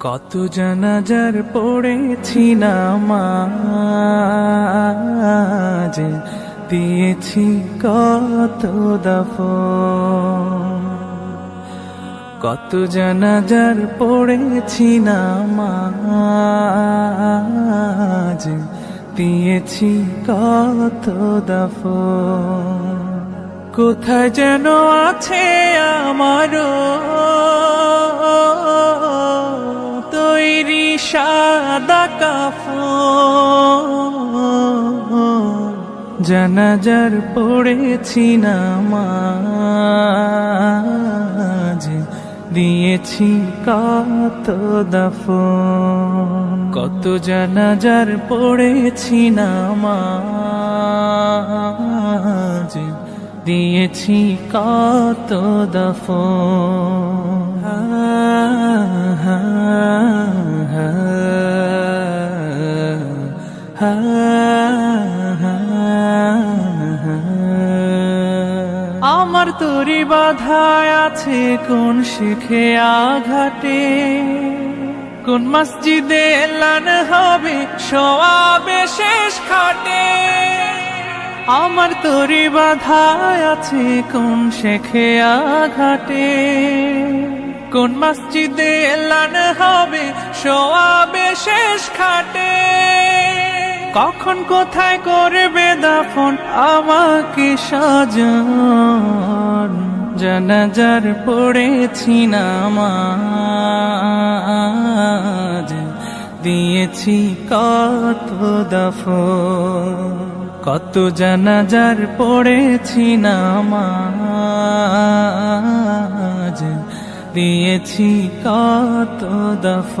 কত জানাজার পড়েছি নামাজ দিয়েছি কত দফ কত জানাজার পড়েছি নামাজ দিয়েছি কত দফ কোথায় যেন আছে আমারও সাদা কাফন। জানাজার পড়েছি নামাজ। দিয়েছি কত দফন। কত জানাজার পড়েছি নামাজ। দিয়েছি কত দফন। হা, হা, আমার তরি বাধায় আছে কোন শিখে আঘাটে কোন মসজিদে এলান হবে সোয়াবে শেষ খাটে আমার তরি বাধায় আছে কোন শেখে আঘাটে কোন মসজিদে এলান হবে সোয়াবে শেষ খাটে কখন কোথায় করবে দাফন? আমাকে সাজান। জানাজার পড়েছি নামাজ। দিয়েছি কত দফন। কত জানাজার পড়েছি নামাজ। দিয়েছি কত দফ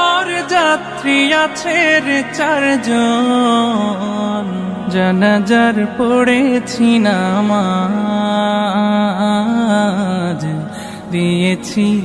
যাত্রী আছে রে চারজন। জানাজার পড়েছি নামাজ। দিয়েছি